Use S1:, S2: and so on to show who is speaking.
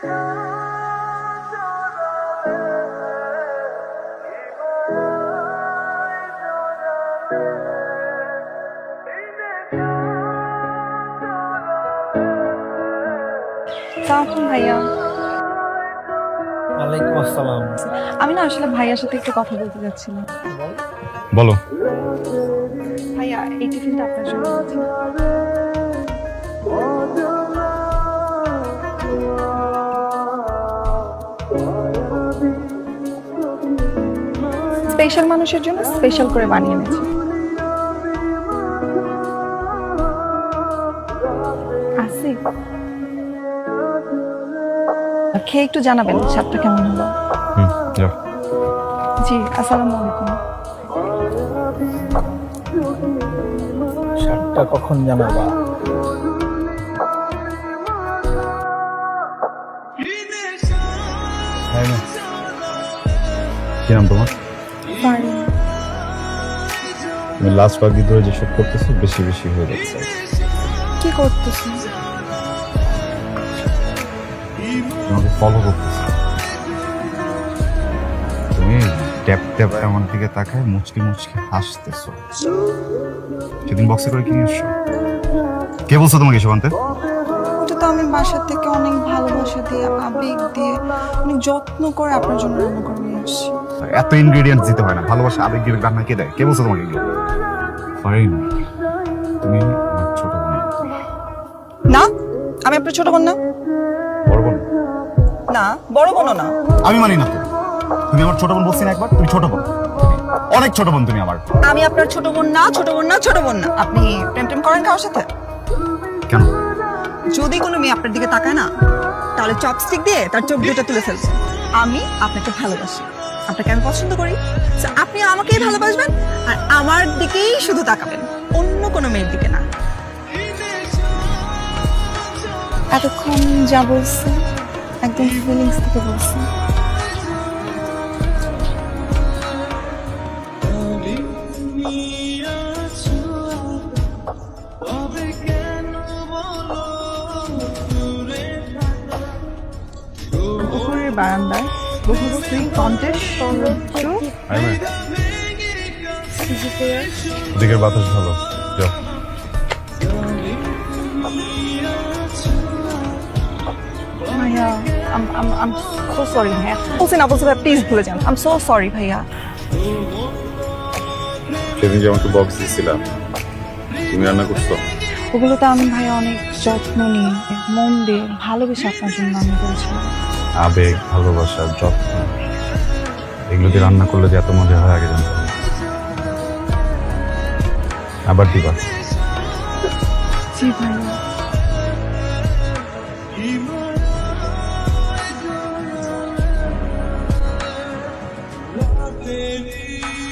S1: সালাম ভাইয়া।
S2: ওয়ালাইকুম আসসালাম।
S1: আমি না আসলে ভাইয়ার সাথে একটু কথা বলতে যাচ্ছিলাম।
S3: বলো।
S1: ভাইয়া এই টিফিনটা আপনার জন্য। স্পেশাল মানুষের জন্য স্পেশাল করে বানিয়ে এনেছি। আসি খেয়ে একটু জানাবেন স্বাদটা কেমন হলো? জি আসসালামু আলাইকুম।
S2: শার্টটা কখন জানাবা?
S3: হ্যাঁ। কি নাম তোমার?
S1: পারি
S3: তুমি লাস্ট কয়েকদিন ধরে যেসব করতেছো বেশি বেশি হয়ে যাচ্ছে।
S1: কি করতেছেন
S3: তোমাকে ফলো করতেছি। তুমি ট্যাপ ট্যাপ আমার দিকে তাকায় মুচকি মুচকি হাসতেছো। সেদিন বক্সে করে কিনে এসছো কে বলছো তোমাকে এসব আনতে?
S1: ওটা তো আমি বাসা থেকে অনেক ভালোবাসা দিয়ে আবেগ দিয়ে অনেক যত্ন করে আপনার জন্য রান্না করে নিয়ে আসছি।
S3: এত ইনগ্রেডিয়েন্টস দিতে হয় না। ভালোবাসা আবেগ দিয়ে রান্না কে দেয়? কে বলছো তোমাকে এগুলো? ফারিন তুমি আমার ছোট বোন।
S1: না আমি আপনার ছোট বোন না।
S3: বড় বোন?
S1: না বড় বোনও না।
S3: আমি মানি না তুমি আমার ছোট বোন বলছি না একবার? তুমি ছোট বোন। অনেক ছোট বোন তুমি আমার।
S1: আমি আপনার ছোট বোন না ছোট বোন না ছোট বোন না। আপনি প্রেম টেম করেন কারোর সাথে?
S3: কেন?
S1: যদি কোনো মেয়ে আপনার দিকে তাকায় না তাহলে চপস্টিক দিয়ে তার চোখ দুটো তুলে ফেলছে। আমি আপনাকে ভালোবাসি। আপনাকে আমি পছন্দ করি। আপনি আমাকেই ভালোবাসবেন আর আমার দিকেই শুধু তাকাবেন। অন্য কোনো মেয়ের দিকে না। এতক্ষণ যা বলছে একদম ফিলিংস থেকে বলছে বারান্দায় সর্বোচ্চ
S3: দিকের বাতাস ভালো।
S1: ভাইয়া আম আম আম সো সরি ভাইয়া। বলছি না বলছি প্লিজ ভুলে যান। আম সো সরি ভাইয়া।
S3: সেদিন যে আমাকে বক্স দিয়েছিলাম তুমি রান্না করছ?
S1: ওগুলোতে আমি ভাইয়া অনেক যত্ন নিয়ে মন দিয়ে ভালোবেসে আপনার জন্য আমি করেছিলাম।
S3: আবেগ ভালোবাসা যত্ন এগুলো দিয়ে রান্না করলে যে এত মজা হয় আগে জানতাম আবার দিবা
S1: ভাইয়া